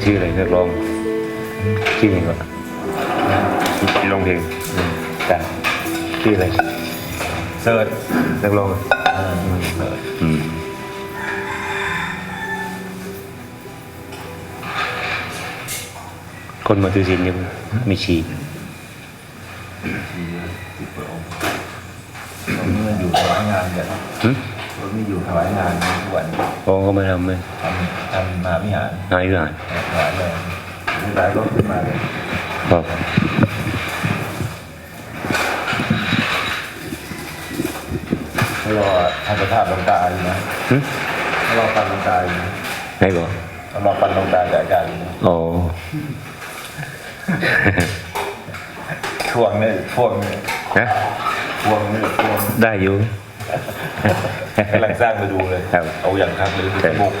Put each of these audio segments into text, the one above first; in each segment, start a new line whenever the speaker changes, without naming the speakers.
แกชื่ออะไรนักร้องชื่ออะไรก่อนร้องเพลงอืมจ้ะชื่ออะไร
เสิร์ช
นักร้องอะ
เสิร์ช
อืมคนมาตือสินยังไม่ชี
ผมนี่อยู่ถวายงานกัน
หึ
ผมนี่อยู่ถวายงานทุกวัน
พองก็มาทำเลย
ทำทำมหาวิหาร
หายอยู่หาย
ถวายเลยหลายรถขึ้นมาเลย
ครับ
เขารอทำประทาบหลวงตาอยู่นะ
หึ
เขารอปันหลวงตาอยู่นะ
ไหนบอก
เขารอปันหลวงตาจากอาจารย์อยู่นะ
อ๋อ
ทวงเนี่ยทวงเนี่ย
นะ
ทวงเนี่ยทวง
ได้อยู่
กำลังสร้างมาดูเลย
ครับ
เอาอย่างครับเลยบุ
ใช่
ษบก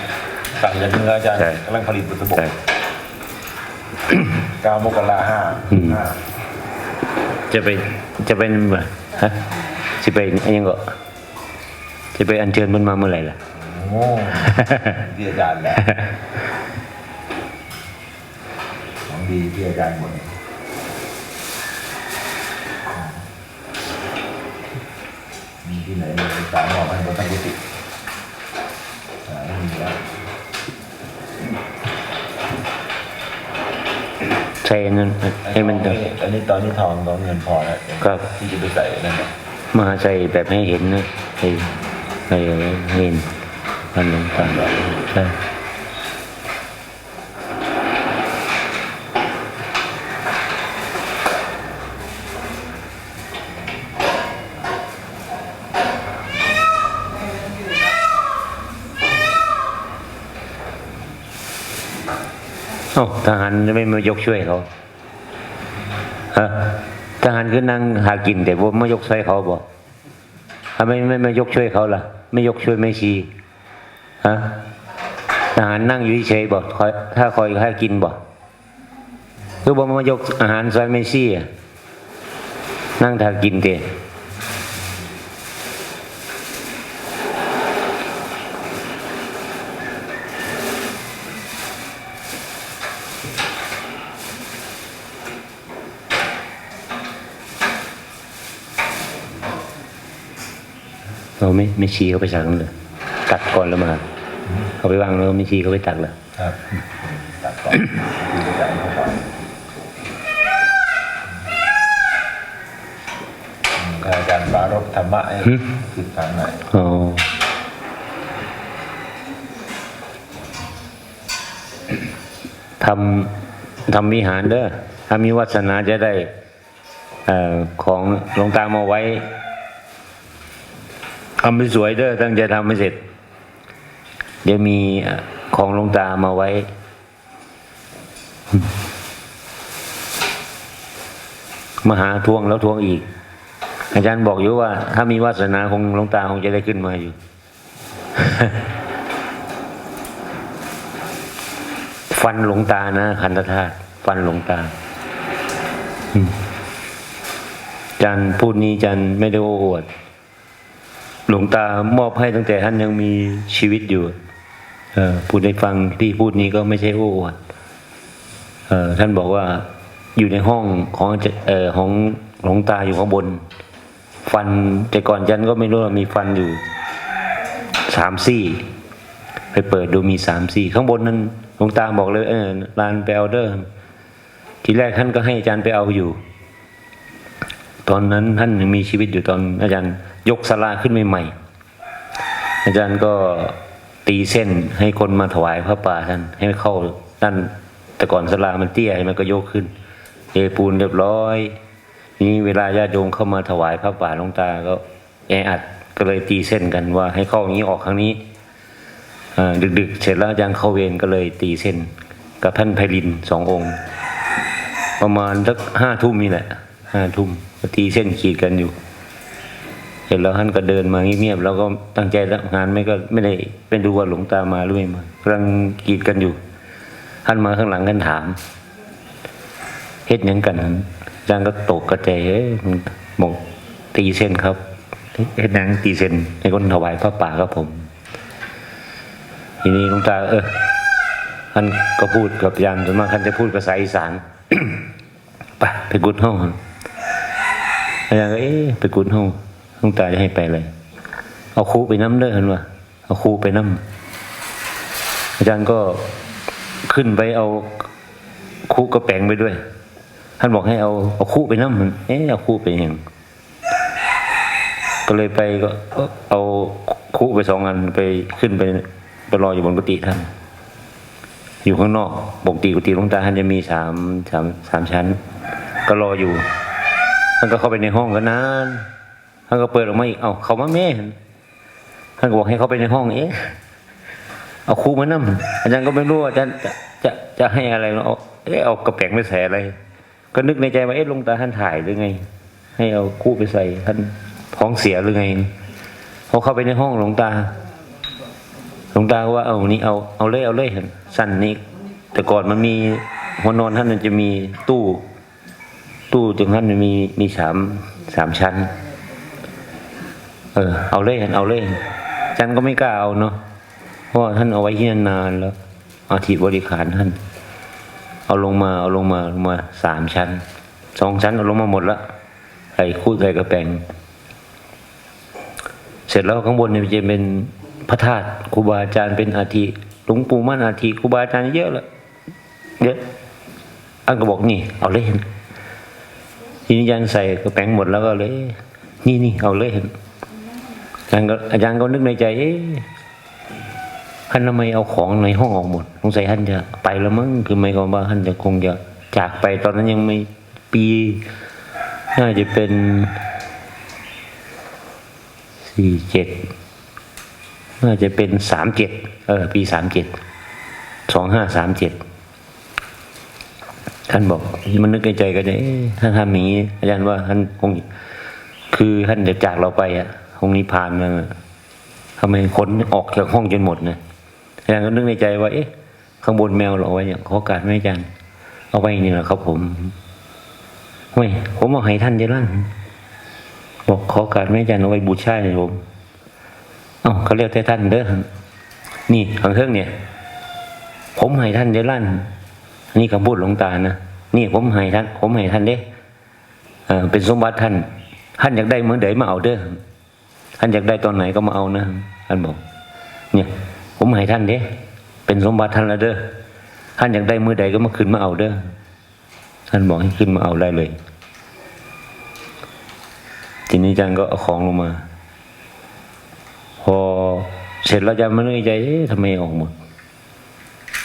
สั่งจากเนื้ออาจารย์
ใช่
กำลังผลิตบุษบก
ใช่
เก้ามกราห้า
อืม
ห้า
จะไปจะเป็นฮะจะไปอันยังก็จะไปอัญเชิญมันมาเมื่อไหร่ล่ะ
โอ้ที่อาจารย์แหละของดีที่อาจารย์หมด ที่ไหนเลยสามหมอบให้บนตั้งกุฏิอ่าไม่มีแล้ว
ใช่อันนั้นให้มัน
อัอันนี้ตอนนี้ทองตอนเงินพอแล้ว
ครับ
ที่จะไปใส่นั่นน่ะ
มาใส่แบบให้เห็นนะให้ให้ให้เห็นพันหลวงตาใช่ ทหารไม่มายกช่วยเขาฮะทหารคือนั่งหากินแต่ว่าไม่ยกช่วยเขาบอกทำไมไม่ม่ยกช่วยเขาล่ะ ไม่ยกช่วยไม่ชีฮะทหารนั่งอยู่เฉยบอกคอยถ้าคอยให้กินบอกคือบอกมายกอาหารซอยไม่ชีอะนั่งทากินเตะ เราไม่ไม่ชีเขาไปสั่งเลยตัดก่อนแล้วมาเขาไปวางแล้วไม่ชีเขาไปตัดเลย
ครับตัดก่อนที่จะจ่ายเข้าไปอืมอาจารย์ปรารบธรรมะให้คือทางไหน
อ๋อทำทำวิหารเด้อถ้ามีวาสนาจะได้เอ่อของหลวงตามาไว้ ทำไปสวยเด้อตั้งใจทำไม่เสร็จ เดี๋ยวมีของลงตามาไว้ มาหาทวงแล้วทวงอีก อาจารย์บอกอยู่ว่า ถ้ามีวาสนาคงลงตาคงจะได้ขึ้นมาอยู่ ฟันหลงตานะคันธาตุฟันหลงตาอาจารย์พูดนี้อาจารย์ไม่ได้โอ้อวด หลวงตามอบให้ตั้งแต่ท่านยังมีชีวิตอยู่พูดให้ฟังที่พูดนี้ก็ไม่ใช่โอ้อวดเอท่านบอกว่าอยู่ในห้องของอของหลวงตาอยู่ข้างบน ฟันแต่ก่อนจันก็ไม่รู้ว่ามีฟันอยู่สามซี่ไปเปิดดูมีสามซี่ข้างบนนั้นหลวงตาบอกเลยเออลานไปเอาเดอร์ทีแรกท่านก็ให้อาจารย์ไปเอาอยู่ ตอนนั้นท่านยังมีชีวิตอยู่ตอนอาจารย์ ยกสลาขึ้นใหม่ๆอาจารย์ก็ตีเส้นให้คนมาถวายพระป่าท่านให้เข้าด้านแต่ก่อนสลามันเตี้ยมันก็ยกขึ้นเทปูนเรียบร้อยนี้เวลาญาติโยมเข้ามาถวายพระป่าลงตาก็แออัดก็เลยตีเส้นกันว่าให้เข้าอย่างนี้ออกครั้งนี้ดึกๆ เสร็จแล้วอาจารย์เข้าเวรก็เลยตีเส้น กับท่านไพลินสององค์ ประมาณสักห้าทุ่มนี่แหละห้าทุ่มก็ตีเส้นขีดกันอยู่ สร็จแล้วท่านก็เดินมาเงียบๆแล้วก็ตั้งใจรับงานไม่ก็ไม่ได้ไม่ดูว่าหลวงตามาหรือไม่มากำลังกีดกันอยู่ท่านมาข้างหลังกันถามเฮ็ดยังกันอาจารย์ก็ตกกระใจเอ้ยบอกตีเส้นครับเฮ็ดหยังตีเส้นให้คนถวายพระป่าครับผม ทีนี้หลวงตา เออท่านก็พูดกับอาจารย์ส่วนมากท่านจะพูดภาษาอีสานไปไปกุดห้องอาจารย์ก็เอ๊ะไปกุดห้อง ลวงตาจะให้ไปเลย เอาครูไปน้ำเด้อเห็นว่าเอาครูไปน้ำอาจารย์ก็ขึ้นไปเอาครูกระแปงไปด้วย ท่านบอกให้เอาเอาครูไปน้ำมันเอ๊ะเอาครูไปยังก็เลยไปก็เอาครูไปสองอันไปขึ้นไปไปรออยู่บนกุฏิท่าน อยู่ข้างนอกปกติกุฏิหลวงตาท่านจะมีสามสามสามชั้น ก็รออยู่ท่านก็เข้าไปในห้องก็นาน ท่านก็เปิดออกมาอีก เอาเขามาแม่ท่านก็บอกให้เขาไปในห้อง เอ๊ะเอาครูมานั่อาจารย์ก็ไม่รู้ว่าจะจะจะจะให้อะไรเนาะเอ๊ะเอากระแปงไปใส่อะไร ก็นึกในใจว่าเอ๊ะหลวงตาท่านถ่ายหรือไง ให้เอาคู่ไปใส่ท่านท้องเสียหรือไงพอเข้าไปในห้องหลวงตาหลวงตาว่าเอานี่เอาเอาเลยเอาเลยเห็นสั้นนี้แต่ก่อนมันมีหัวนอนท่านมันจะมีตู้ ตู้ตรงนั้นมันมีมีสามสามชั้น เออ เอาเลยเห็นเอาเลยฉันก็ไม่กล้าเอาเนาะเพราะท่านเอาไว้ที่นานแล้วอาทิบริขารท่าน เอาลงมาเอาลงมาลงมาสามชั้นสองชั้นเอาลงมาหมดละใส่คู่ใส่กระแปงเสร็จแล้วข้างบนเนี่ยจะเป็นพระธาตุครูบาอาจารย์เป็นอาทิหลวงปู่มั่นอาทิครูบาอาจารย์เยอะละเยอะอันก็บอกนี่ เอาเลยทีนี้อาจารย์ใส่กระแปงหมดแล้วก็เลย นี่นี่เอาเลย อาจารย์ก็อาจารย์ก็นึกในใจเอ๊ะท่านทำไมเอาของในห้องออกหมดสงสัยท่านจะไปแล้วมั้งคือไม่ก็ว่าท่านจะคงจะจากไปตอนนั้นยังไม่ปีน่าจะเป็นสี่เจ็ดน่าจะเป็นสามเจ็ดเออ ปีสามเจ็ดสองห้าสามเจ็ดท่านบอกมันนึกในใจก็จะเอ๊ะถ้าทำอย่างนี้อาจารย์ว่าท่านคง คือท่านจะจากเราไปอะ คงนิพพานมาทำไมคนออกจากห้องจนหมดนะอาจารย์ก็นึกในใจว่า เอ๊ะ ข้างบนแมวเราเอาไว้เนี่ยขอการไมอาจารย์เอาไว้นี่แหละครับผมเฮ้ยผมเอาให้ท่านเดี๋ยวล่ะบอกขอการไม่อาจารย์เอาไว้บูชาเนี่ยผมเอ้าเขาเรียกแต่ท่านเด้อนี่ทางเครื่องเนี่ย ผมให้ท่านเด้อลั่นนนี้คำพูดหลวงตานะนี่ผมให้ท่าน ผมให้ท่านเด้ออเป็นสมบัติท่าน ท่านอยากได้เมื่อใดมาเอาเด้อ ท่านอยากได้ตอนไหนก็มาเอานะท่านบอก เนี่ย ผมให้ท่านเด้เป็นสมบัติท่านละเด้อท่านอยากได้เมื่อใดก็มาขึ้นมาเอาเด้อท่านบอกให้ขึ้นมาเอาได้เลย ทีนี้อาจารย์ก็เอาของลงมา พอเสร็จแล้วอาจารย์มันนึกในใจทำไมออกหมด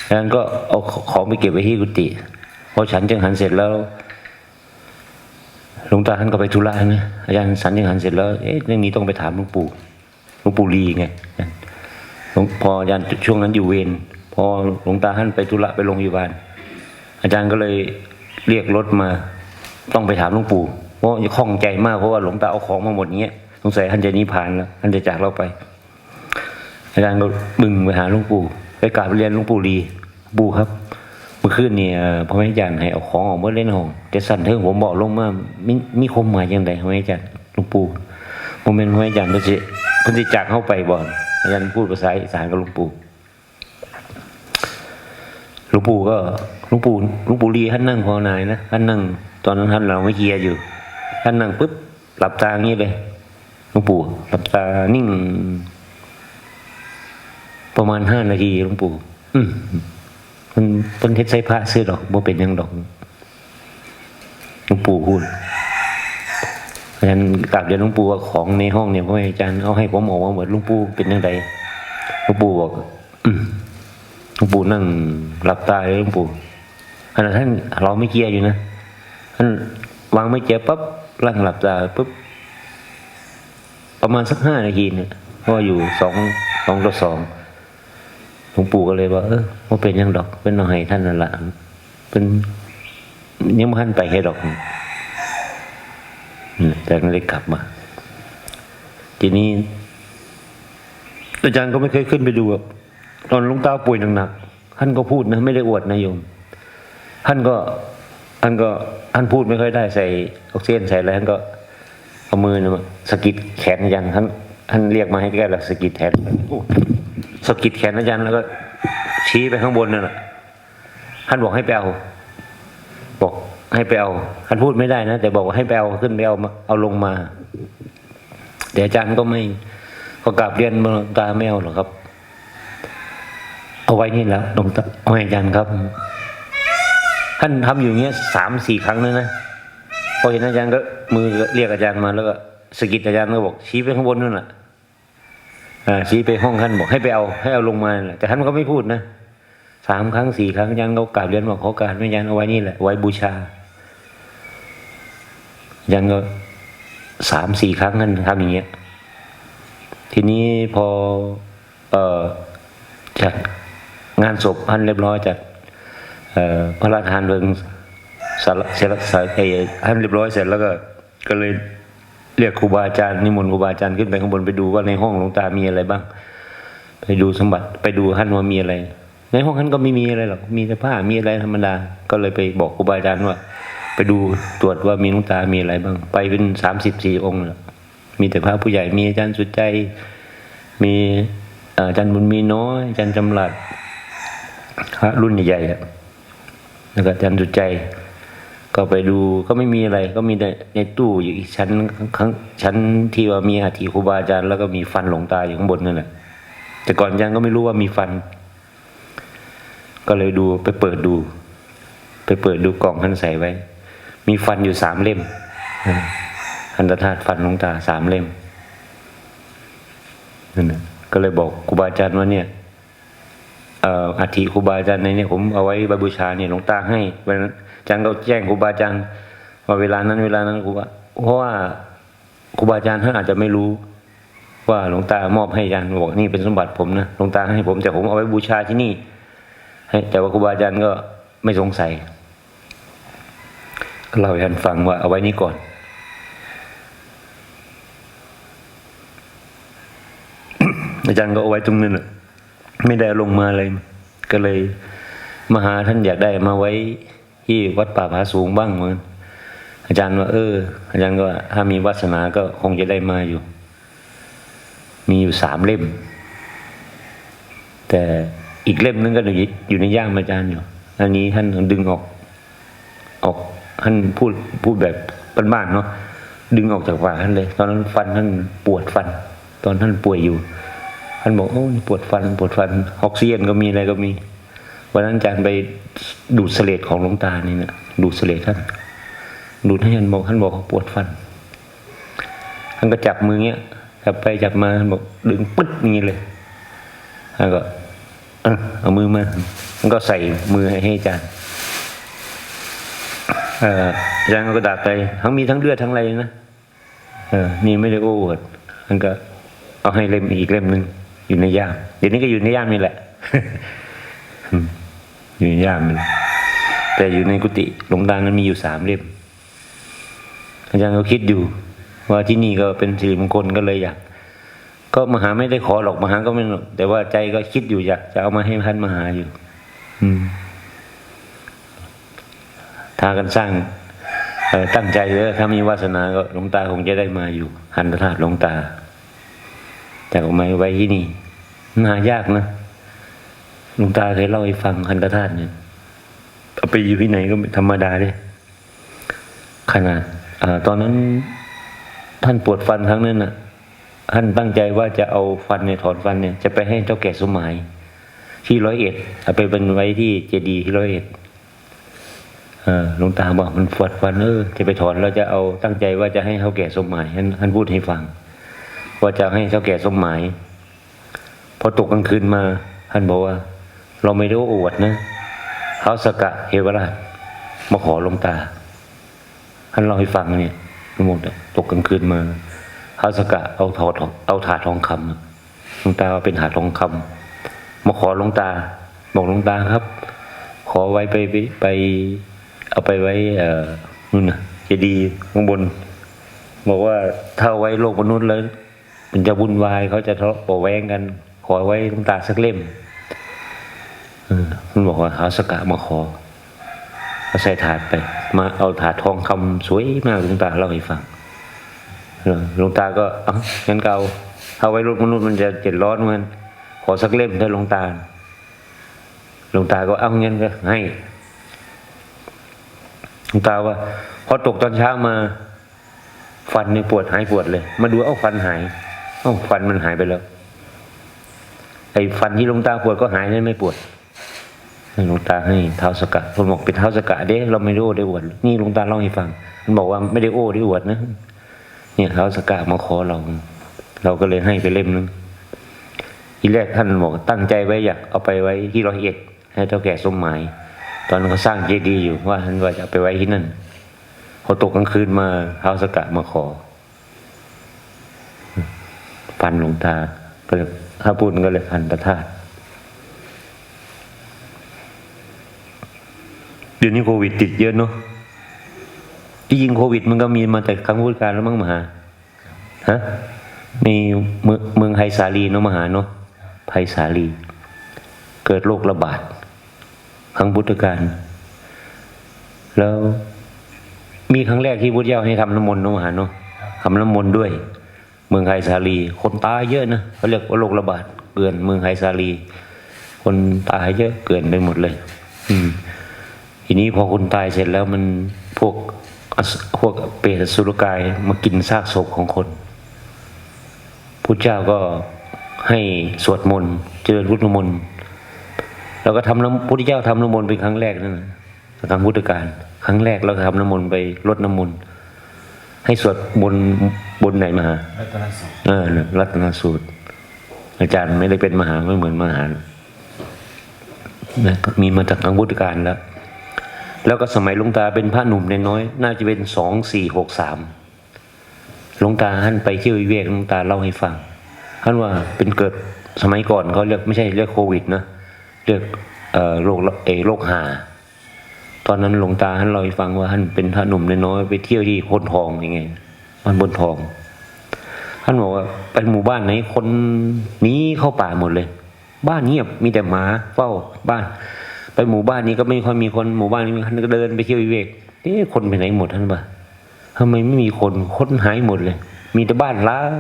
อาจารย์ก็เอาของไปเก็บไว้ที่กุฏิพอฉันจังหันเสร็จแล้ว หลวงตาท่านก็ไปธุระนะอาจารย์สันจังหันเสร็จแล้วเอ๊ะเรื่องนี้ต้องไปถามหลวงปู่หลวงปู่ลีไงพออาจารย์ช่วงนั้นอยู่เวรพอหลวงตาท่านไปธุระไปโรงพยาบาล อาจารย์ก็เลยเรียกรถมา ต้องไปถามหลวงปู่เพราะข้องใจมากเพราะว่าหลวงตาเอาของมาหมดเงี้ยสงสัยท่านจะนิพพานแล้วท่านจะจากเราไป อาจารย์ก็บึงไปหาหลวงปู่ไปกราบเรียนหลวงปู่ลีปู่ครับ มื่อคืนนี่เอ่อพระแม่จารย์ให้เอาของออกมาเล่นห้องแต่สั่นเทิงผมบอกลงมามีมีคมหมายยังไงพระแม่จารย์หลวงปู่โมเมนต์พระแม่จารย์เพิ่นสิเพิ่นสิจากเข้าไปบ่อนอาจารย์พูดภาษาอีสานกับหลวงปู่หลวงปู่ก็หลวงปู่หลวงปู่ลีท่านนั่งภาวนานะท่านนั่ง ตอนนั้นท่านเราไม่เกียร์อยู่ท่านนั่งปุ๊บหลับตาอย่างนี้เลยหลวงปู่หลับตานิ่ง ประมาณห้านาทีหลวงปู่อืม มันเป็นเทศใส่พระซื้อดอกบ่เป็นยังดอกหลวงปู่พูดอาจารย์กราบเรียนหลวงปู่ว่าของในห้องเนี่ยพ่ออาจารย์เอาให้ผมออกมาหมดหลวงปู่เป็นยังไงหลวงปู่บอกหลวงปู่นั่งหลับตาเลยหลวงปู่ขณะท่านเราไม่เกียร์อยู่นะท่านวางไม่เจ็บปั๊บร่างหลับตาปุ๊บประมาณสักห้านาทีเนี่ยเพราะว่าอยู่สองสองต่อสอง หลวงปู่ก็เลยว่าเออว่าเป็นยังดอกเป็นหน่อยท่านนั่นละเป็นยังไม่ทันไปให้ดอกอืมแต่ก็เลยกลับมา ทีนี้อาจารย์ก็ไม่เคยขึ้นไปดูอะตอนหลุงตาป่วยหนักๆท่านก็พูดนะ ไม่ได้อวดนะโยมท่านก็ท่านก็ท่านพูดไม่ค่อยได้ใส่ออกซิเจนใส่อะไรท่านก็เอามือนะมาสกิดแขนอาจารย์ท่านท่านเรียกมาให้ใกล้แล้วสกิดแขนโอ้ สกิดแขนอาจารย์แล้วก็ ชี้ไปข้างบนนั่นแหละท่านบอกให้ไปเอาบอกให้ไปเอาท่านพูดไม่ได้นะแต่บอกว่าให้ไปเอาขึ้นไปเอามาเอาลงมาแต่อาจารย์ก็ไม่ก็กราบเรียนหลวงตาไม่เอาหรอกครับ เอาไว้นี่และหลวงตาเอาให้อาจารย์ครับ ท่านทำอยู่เงี้ยสามสี่ครั้งเลยนะพอเห็นอาจารย์ก็มือเรียกอาจารย์มาแล้วก็สกิดอาจารย์ก็บอกชี้ไปข้างบนนู่นแหละ ชี้ไปห้องท่านบอกให้ไปเอาให้เอาลงมาแหละแต่ท่านก็ไม่พูดนะสามครั้งสี่ครั้งอาจารย์ก็กราบเรียนบอกขอการไม่อาจารย์เอาไว้นี่แหละไว้บูชาอาจารย์ก็สามสี่ครั้งท่านทำอย่างเงี้ยทีนี้พอเอ่อจัดงานศพท่านเรียบร้อยจัดพระราชทานเพลิงสารเสร็จแล้วสารเอ่อท่านเรียบร้อยเสร็จแล้วก็ก็เลย เรียกครูบาอาจารย์นิมนต์ครูบาอาจารย์ขึ้นไปข้างบนไปดูว่าในห้องหลวงตามีอะไรบ้าง ไปดูสมบัติไปดูท่านว่ามีอะไร ในห้องท่านก็ไม่มีอะไรหรอกมีแต่ผ้ามีอะไรธรรมดา ก็เลยไปบอกครูบาอาจารย์ว่า ไปดูตรวจว่ามีหลวงตามีอะไรบ้าง ไปเป็นสามสิบสี่องค์แหละมีแต่พระผู้ใหญ่มีอาจารย์สุดใจ มีอาจารย์บุญมีน้อยอาจารย์จำหลัดพระรุ่นใหญ่ๆแล้วก็อาจารย์สุดใจ ก็ไปดูก็ไม่มีอะไร ก็มีในในตู้อยู่อีกชั้นข้างชั้นที่ว่ามีอาธิครูบาอาจารย์แล้วก็มีฟันหลวงตาอยู่ข้างบนนั่นแหละแต่ก่อนอาจารย์ก็ไม่รู้ว่ามีฟัน ก็เลยดูไปเปิดดู ไปเปิดดูกล่องท่านใส่ไว้ มีฟันอยู่สามเล่มอันตธาตุฟันหลวงตาสามเล่มนั่นน่ะก็เลยบอกครูบาอาจารย์ว่าเนี่ยอ่ออัฐิครูบาอาจารย์ในนี่ยผมเอาไว้บูชาเนี่ยหลวงตาให้วันนั้น อาจารย์ก็แจ้งครูบาอาจารย์ว่าเวลานั้นเวลานั้นครูบาเพราะว่าครูบาอาจารย์ท่านอาจจะไม่รู้ ว่าหลวงตามอบให้อาจารย์บอกนี่เป็นสมบัติผมนะหลวงตาให้ผมแต่ผมเอาไว้บูชาที่นี่แต่ว่าครูบาอาจารย์ก็ไม่สงสัยก็เล่าให้ท่านฟังว่าเอาไว้นี่ก่อน อาจารย์ก็เอาไว้ตรงนั้นแหละไม่ได้ลงมาเลย ก็เลยมาหาท่านอยากได้มาไว้ ที่วัดป่าผาสูงบ้างเหมือนอาจารย์ว่า เออ อาจารย์ก็ถ้ามีวาสนาก็คงจะได้มาอยู่ มีอยู่สามเล่ม แต่อีกเล่มนึงก็อยู่ในย่ามอาจารย์อยู่ อันนี้ท่านดึงออก ออกท่านพูดพูดแบบบ้านๆเนาะดึงออกจากฝาท่านเลย ตอนนั้นฟันท่านปวดฟัน ตอนท่านป่วยอยู่ท่านบอกโอ้ปวดฟัน ปวดฟันออกซิเจนก็มีอะไรก็มี วันนั้นอาจารย์ไปดูดเสลดของหลวงตานี่นะดูดเสลดท่านดูดให้ท่านบอกท่านบอกว่าปวดฟันท่านก็จับมือเงี้ยจับไปจับมาท่านบอกดึงปึ๊ดอย่างนี้เลยท่านก็เอามือมาท่านก็ใส่มือให้อาจารย์เอออาจารย์ก็ดาษไปทั้งมีทั้งเลือดทั้งอะไรนะเออนี่ไม่ได้โอ้อวดมันก็ เอาให้เล่มอีกเล่มหนึ่งอยู่ในย่ามเดี๋ยวนี้ก็อยู่ในย่ามนี่แหละ อยู่ย่ามนี่แต่อยู่ในกุฏิหลวงตานั้นมีอยู่สามเล่มอาจารย์ก็คิดอยู่ ว่าที่นี่ก็เป็นสิริมงคลก็เลยอยาก ก็มหาไม่ได้ขอหรอกมหาก็ไม่หรอกแต่ว่าใจก็คิดอยู่อยากจะเอามาให้ท่านมหาอยู่ อืมถ้ากันสร้างตั้งใจเลยถ้ามีวาสนาก็หลวงตาคงจะได้มาอยู่หันธาตุหลวงตา แต่เอามาไว้ที่นี่นายากนะ หลวงตาเคยเล่าให้ฟังหันธาตุเนี่ยเอาไปอยู่ที่ไหนก็ธรรมดาเลยขนาดอตอนนั้นท่านปวดฟันครั้งนั้นน่ะ ท่านตั้งใจว่าจะเอาฟันเนี่ยถอนฟันเนี่ย จะไปให้เจ้าแก่สมหมายที่ร้อยเอ็ดเอาไปเป็นไว้ที่เจดีย์ที่ร้อยเอ็ดหลวงตาบอกมันปวดฟันเออจะไปถอนเราจะเอาตั้งใจว่าจะให้เขาแก่สมหมายท่านท่านพูดให้ฟัง ว่าจะให้เขาแก่สมหมายพอตกกลางคืนมา ท่านบอกว่า เราไม่ได้อวดนะเขาสกะเฮวราชมาขอลงตาท่านเล่าให้ฟังเนี่ยทั้งหมดตกกลางคืนมาเขาสกะเอาถอดเอาถาดทองคำลงตาเป็นถาดทองคำมาขอลงตา บอกลงตาครับ ขอไว้ไปไปไป เอาไปไว้เอ่อนู่นนะเจดีย์ข้างบน บอกว่าถ้าไว้โลกมนุษย์แล้วมันจะวุ่นวายเขาจะทะเลาะเบาะแวงกัน ขอไว้ลงตาสักเล่ม มันบอกว่าหาสกะมาขอเอาใส่ถาดไป มาเอาถาดทองคำสวยมากหลวงตาเล่าให้ฟังหลวงตาก็เอ้างั้นก็เอาเอาไว้โลกมนุษย์มันจะเจ็ดร้อนเหมือนขอสักเล่มเถอะหลวงตาหลวงตาก็เอางั้นก็ให้ลวงตาว่า พอตกตอนเช้ามา ฟันในปวดหายปวดเลย มาดูเอ้าฟันหายเอ้าฟันมันหายไปแล้วไอ้ฟันที่หลวงตาปวดก็หายเลยไม่ปวด หลวงตาให้เท้าสกัดคนบอกเป็นเท้าสกัดเด้เราไม่ได้โอ้ได้อวดนี่หลวงตาเล่าให้ฟัง มันบอกว่าไม่ได้โอ้ได้อวดนะเนี่ยเท้าสกัดมาขอเรา เราก็เลยให้ไปเล่มนึงทีแรกท่านบอกตั้งใจไว้อยากเอาไปไว้ที่ร้อยเอ็ดให้เท่าแก่สมหมาย ตอนเขาสร้างเจดีย์อยู่ว่าท่านว่าจะเอาไปไว้ที่นั่นพอตกกลางคืนมาเท้าสกัดมาขอฟันหลวงตาก็เลยถ้าพูดก็เลยพันตะธาต ดี๋ยวนี้โควิดติดเยอะเนาะที่จริงโควิด มันก็มีมาแต่ครั้งพุทธกาลแล้วมั้งมหาฮะมืองเมืองไฮสาลีเนาะมหาเนาะไฮสาลี เกิดโรคระบาด ครั้งพุทธกาลแล้วมีครั้งแรกที่พุทธเจ้าให้ทำน้ำมนต์เนาะมหาเนาะทำน้ำมนต์ด้วย เมืองไฮสาลี คนตายเยอะนะเขาเรียกว่าโรคระบาดเกลื่อนเมืองไฮสาลี คนตายเยอะเกลื่อนไปหมดเลย อืม ทีนี้พอคนตายเสร็จแล้วมันพวกอสพวกเปรตอสุรกายมากินซากศพของคนพุทธเจ้าก็ให้สวดมนต์เจริญพุทธมนต์แล้วก็ทำน้ำพุทธเจ้าทำน้ำมนต์เป็นครั้งแรกนั่นนะครั้งพุทธกาลครั้งแรกเราทำน้ำมนต์ไปรดน้ำมนต์ให้สวดบนบนไหนมา
รัตนสุข
เออน่ะรัตนสูตร อาจารย์ไม่ได้เป็นมหาไม่เหมือนมหานะก็มีมาจากทางพุทธกาลแล้ว แล้วก็สมัยหลวงตาเป็นพระหนุ่มน้อย น่าจะเป็นสองสี่หกสามหลวงตาท่านไปเที่ยววิเวกหลวงตาเล่าให้ฟังท่านว่าเป็นเกิดสมัยก่อนเขาเรียกไม่ใช่เรียกโควิดนะเรียกเอโรคเอโรคหา ตอนนั้นหลวงตาท่านเล่าให้ฟังว่าท่านเป็นพระหนุ่มน้อยไปเที่ยวที่โคนทองยังไงมันบนทอง ท่านบอกว่าไปหมู่บ้านไหนคนหนี้เข้าป่าหมดเลย บ้านเงียบมีแต่หมาเฝ้าบ้าน ไปหมู่บ้านนี้ก็ไม่ค่อยมีคนหมู่บ้านนี้ท่านก็เดินไปเที่ยววิเวกเอ๊ะคนไปไหนหมดท่านปะทำไมไม่มีคนคนหายหมดเลย มีแต่บ้านล้าง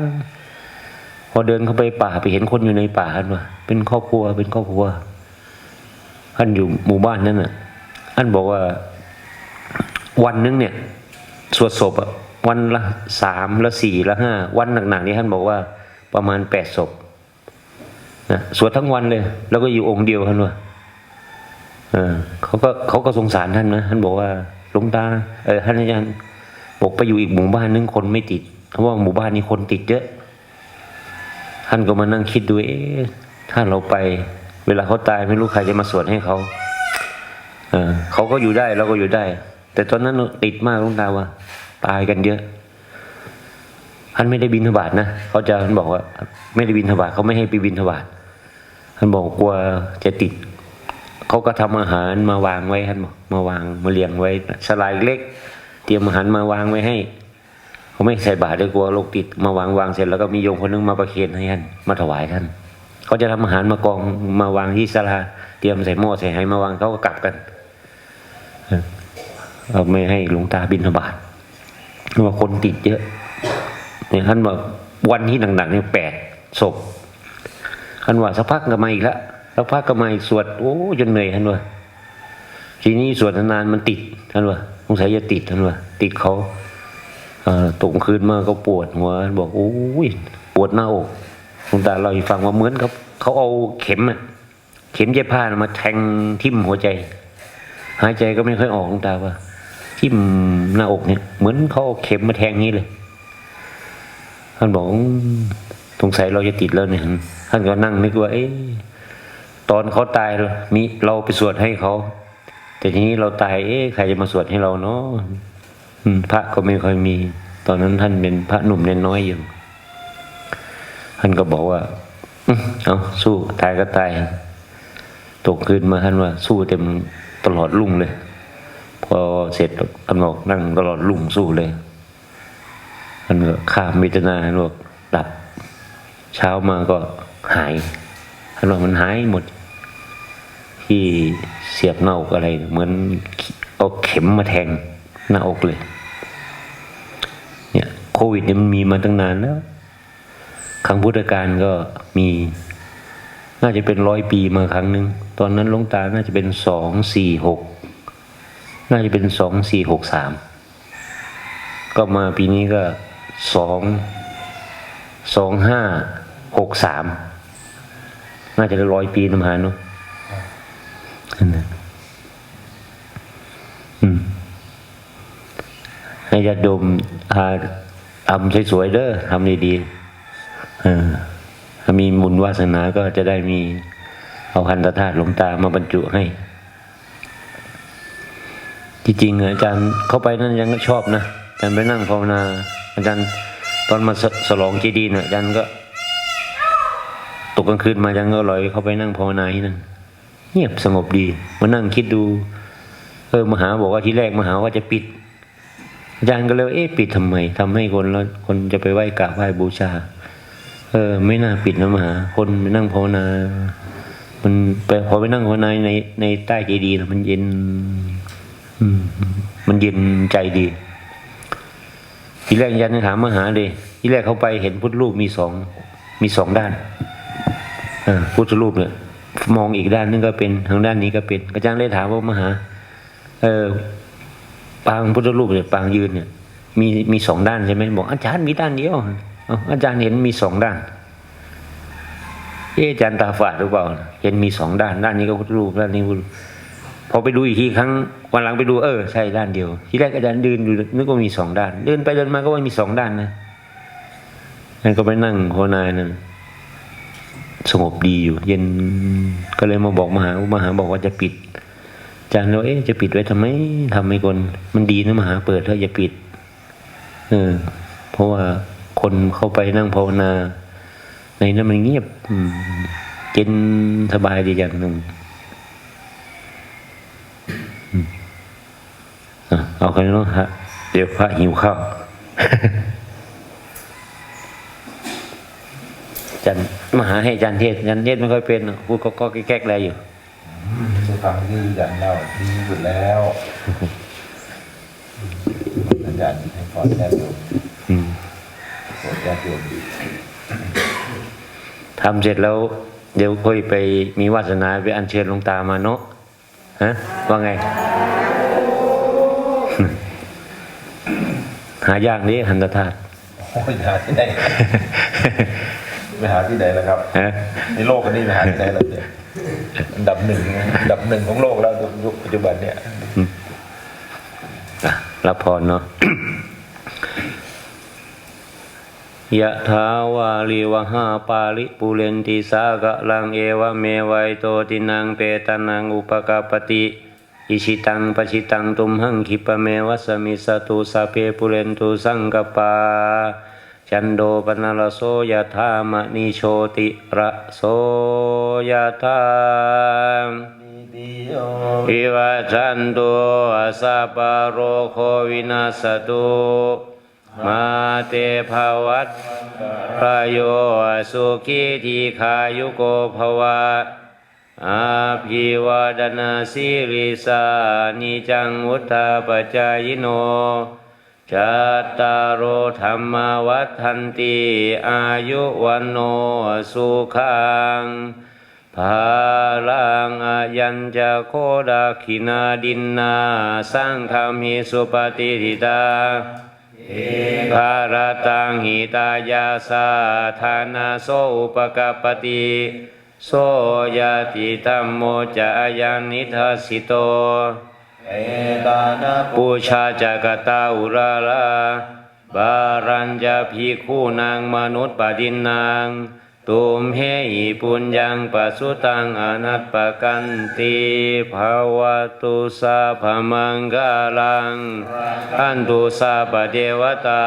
พอเดินเข้าไปป่าไปเห็นคนอยู่ในป่าท่านปะเป็นครอบครัวเป็นครอบครัวท่านอยู่หมู่บ้านนั้นน่ะท่านบอกว่า วันนึงเนี่ย สวดศพอะวันละสามละสี่ละห้าวันหนักๆนี่ท่านบอกว่าประมาณแปดศพนะสวดทั้งวันเลย แล้วก็อยู่องค์เดียวท่านว่า เขาก็เขาก็สงสารท่านนะท่านบอกว่าหลวงตาเออท่านอาจารย์บอกไปอยู่อีกหมู่บ้านนึงคนไม่ติดเพราะว่าหมู่บ้านนี้คนติดเยอะ ท่านก็มานั่งคิดดูเอ๊ะถ้าเราไป เวลาเขาตายไม่รู้ใครจะมาสวดให้เขาเออเขาก็อยู่ได้เราก็อยู่ได้ แต่ตอนนั้นติดมากหลุงตาว่า ตายกันเยอะท่านไม่ได้บินทบาทนะเขาจะท่านบอกว่า ไม่ได้บินทบาทเขาไม่ให้ไปบินทบาทท่านบอกกลัวจะติด เขาก็ทำอาหารมาวางไว้ท่านบอกมาวางมาเรียงไว้สลายเล็ก เตรียมอาหารมาวางไว้ให้เขาไม่ใส่บาตรด้วยกลัวโรคติดมาวางวางเสร็จแล้วก็มีโยมคนนึงมาประเคนให้ท่านมาถวายท่านเขาจะทำอาหารมากองมาวางที่ศาลาเตรียมใส่หม้อใส่ไหมาวางเขาก็กลับกันเราไม่ให้หลวงตาบินทบาทเพราะว่าคนติดเยอะเนี่ยท่านว่าวันที่หนักๆเนี่ยแปดศพท่านว่าสักพักก็มาอีกแล้ว สักพักก็มาอีกสวดโอ้จนเหนื่อยท่านว่าทีนี้สวดนานมันติดท่านว่าสงสัยจะติดท่านว่าติดเขาเอ่อตกคืนมาก็ปวดหัวบอกโอ้ยปวดหน้าอกหลวงตาเราให้ฟังว่าเหมือนกับเขาเอาเข็มอะเข็มเย็บผ้ามาแทงทิ่มหัวใจ หายใจก็ไม่ค่อยออกหลวงตาว่า ทิ่มหน้าอกเนี่ย เหมือนเขาเอาเข็มมาแทงนี้เลยท่านบอกสงสัยเราจะติดแล้วเนี่ยท่านก็นั่งนึกว่าเอ๊ะ ตอนเขาตายมีเราไปสวดให้เขา แต่ทีนี้เราตายเอ๊ะใครจะมาสวดให้เราเนาะพระก็ไม่ค่อยมี ตอนนั้นท่านเป็นพระหนุ่มเน้นน้อยอยู่ท่านก็บอกว่าเอาสู้ตายก็ตายตกคืนมาท่านว่า สู้เต็มตลอดลุ่งเลย พอเสร็จท่านบอกนั่งตลอดลุ่งสู้เลยท่านก็ข้ามมิตนาท่านบอกหลับ เช้ามาก็หาย ท่านบอกมันหายหมด ที่เสียบหน้าอกอะไร เหมือนเอาเข็มมาแทงหน้าอกเลย เนี่ยโควิดเนี่ยมันมีมาตั้งนานแล้วครั้งพุทธกาลก็มี น่าจะเป็นร้อยปีมาครั้งหนึ่งตอนนั้นลงตาน่าจะเป็นสองสี่หกน่าจะเป็นสองสี่หกสามก็มาปีนี้ก็สองสองห้าหกสาม น่าจะได้ร้อยปีนะมหาเนาะนั่นนะอืมให้ญาติโยมอาทำสวยๆเด้อทำดีๆเออถ้ามีบุญวาสนาก็จะได้มีเอาพันธธาตุหลวงตามาบรรจุให้ จริงๆอาจารย์เข้าไปนั่นยังก็ชอบนะอาจารย์ไปนั่งภาวนา อาจารย์ตอนมาสสลองเจดีย์เนี่ยอาจารย์ก็ กลางคืนมาจารย์ก็ลอยเข้าไปนั่งภาวนาที่นั่นเงียบสงบดีมานั่งคิดดู เออมหาบอกว่าที่แรกมหาว่าจะปิดอาจารย์ก็เลยเอ๊ะปิดทำไมทำให้คนแล้วคนจะไปไหว้กราบไหว้บูชา เออ ไม่น่าปิดนะมหา คนไปนั่งภาวนา มันไปพอไปนั่งภาวนาในในใต้เจดีย์นะมันเย็น อืม มันเย็นใจดีทีแรกอาจารย์ถามมหาเลยทีแรกเขาไปเห็นพุทธรูปมีสองมีสองด้าน พุทธรูปเนี่ยมองอีกด้านนึงก็เป็นทางด้านนี้ก็เป็นอาจารย์เลยถามว่ามหา เออปางพุทธรูปเนี่ยปางยืนเนี่ย มีมีสองด้านใช่ไหมบอกอาจารย์มีด้านเดียวอาจารย์เห็นมีสองด้านเอะอาจารย์ตาฝาดหรือเปล่า เห็นมีสองด้านด้านนี้ก็พุทธรูปด้านนี้พุทธรูปพอไปดูอีกทีครั้งวันหลังไปดูเออใช่ด้านเดียว ที่แรกอาจารย์เดินดูนึกว่ามีสองด้าน เดินไปเดินมาก็ว่ามีสองด้านนะนั่นก็ไปนั่งภาวนานั่น สงบดีอยู่ เย็นก็เลยมาบอกมหามหาบอกว่าจะปิดอาจารย์เราเอ๊ะจะปิดไว้ทำไมทำให้คน มันดีนะมหาเปิดเถอะอย่าปิด เออ เพราะว่าคนเข้าไปนั่งภาวนา ในนั้นมันเงียบเย็นสบายดีอย่างหนึ่งเอากันเนาะฮะเดี๋ยวพระหิวข้าว อาจารย์มหาให้อาจารย์เทศอาจารย์เทศไม่ค่อยเป็นหรอกพูดก็ก็แก๊กๆอะไรอยู่
จะฟังที่อาจารย์เล่าดีที่สุดแล้วอาจารย์ให้พรญาติโยม
อืม
โปรดญาติโยม
ทำเสร็จแล้ว เดี๋ยวค่อยไปมีวาสนาไปอัญเชิญหลวงตามาเนาะฮะว่าไง หายากนี้หันตธาตุ
โอ้ยหาที่ไหน ไปหาที่ไหนล่ะครับ
ฮะ
ในโลกอันนี้ไปหาที่ไหนล่ะเนี่ยอันดับหนึ่งอันดับหนึ่งของโลกแล้วยุคปัจจุบันเนี่ย
อะรับพรเนาะ ยะถาวาลิวหาปาลิปุเรนติสากะลังเอวะเมวัยโตตินังเปตานังอุปกาปติอิชิตังปชิตังตุมหังคิปะเมวะสมิสตุสาเพปุเรนตุสังกปา จันโดปนลโสยะธามะนิโชติระโสยะธาอิวัชันตุอาสาปโรโควินาสตุมาเตภวัตพระโยสุขีทีขายุโกภวะอาภิวาดนาสิริสานิจังวุฒาปจายโน จัตารโอธรรมวัฏันติอายุวันโนสุขังภาลังอายัญจะโคดาคินาดินนาสังฆามิสุปฏิทิตาเอภารตังหิตายาสาธานาโสอุปกปติโสยติตัมโมจะยานิทัสสิโต
เอตานะ
ปูชาจักตาอุราลาบารัญจะพีคู่นางมนุษย์ปดินนางตุมเหหิปุญญังปัสสุตังอนัตปกันติภาวตุสาพมังกาลังอันตุสาปเทวตา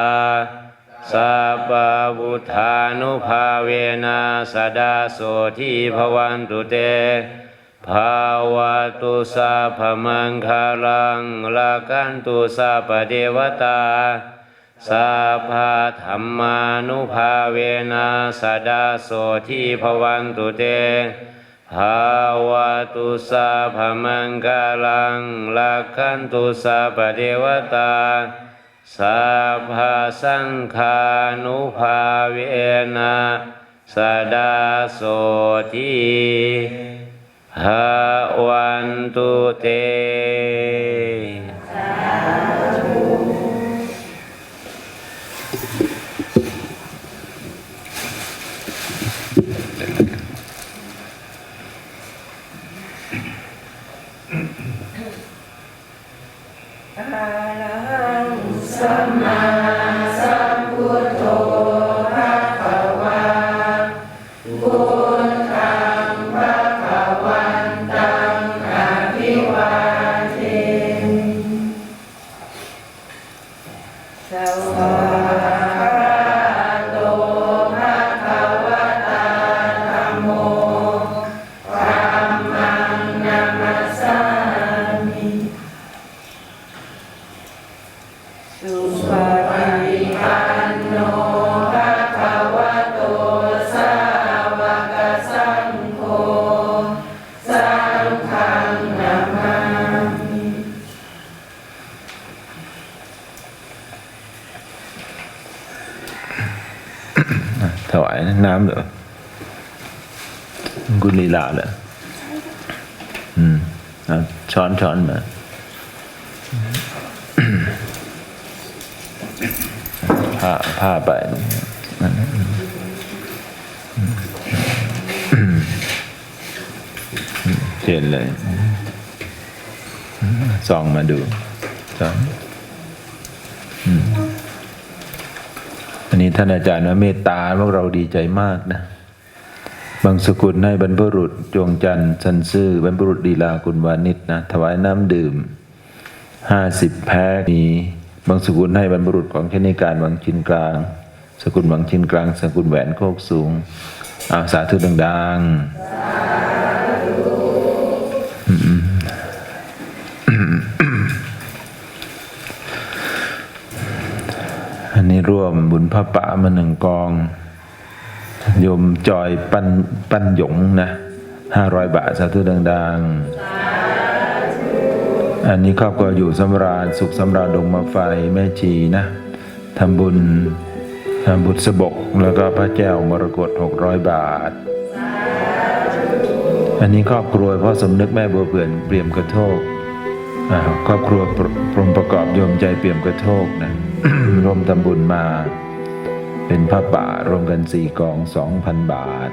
สัพพะบุทานุภาเวนะสดาโสทีภวันตุเต ภาวะตุสาพมังคาลังลากันตุสาปเดวตาสัพพะธรรมานุภาเวนะสดาโสทีภวันตุเตภาวะตุสาพมังคาลังลากันตุสาปเดวตาสัพพะสังฆานุภาเวนะสดาโสที หาวันตุเต
เวายน้ำเหรอกุลีลาเหรออืมช้อนช้อนมาผ้าผ้าไปเห็นเลยส่องมาดูส่อง ท่านอาจารย์ว่าเมตตาพวกเราดีใจมากนะ บางสกุลให้บรรพบุรุษจวงจันทร์สันซื่อบรรพบุรุษดีลาคุณวานิชนะ ถวายน้ำดื่มห้าสิบแพ็คมีบางสกุลให้บรรพบุรุษของเชนิการวังชินกลาง สกุลวังชินกลาง สกุลแหวนโคกสูงอาสาธุดังๆอืมอันนี้ ร่วมบุญพระป่ามาหนึ่งกอง โยมจอยปันปันหยงนะห้าร้อยบาทสาธุดังๆ อันนี้ครอบครัวอยู่สำราญสุขสำราญดงมาไฟแม่ชีนะทำบุญทำบุญสบกแล้วก็พระแก้วมรกตหกร้อยบาท อันนี้ครอบครัวพ่อสมนึกแม่บัวเผื่อนเปี่ยมกระโทกครอบครัวปรพรมประกอบโยมใจเปี่ยมกระโทกนะ ร่วมทำบุญมาเป็นผ้าป่า รวมกันสี่กองสองพันบาท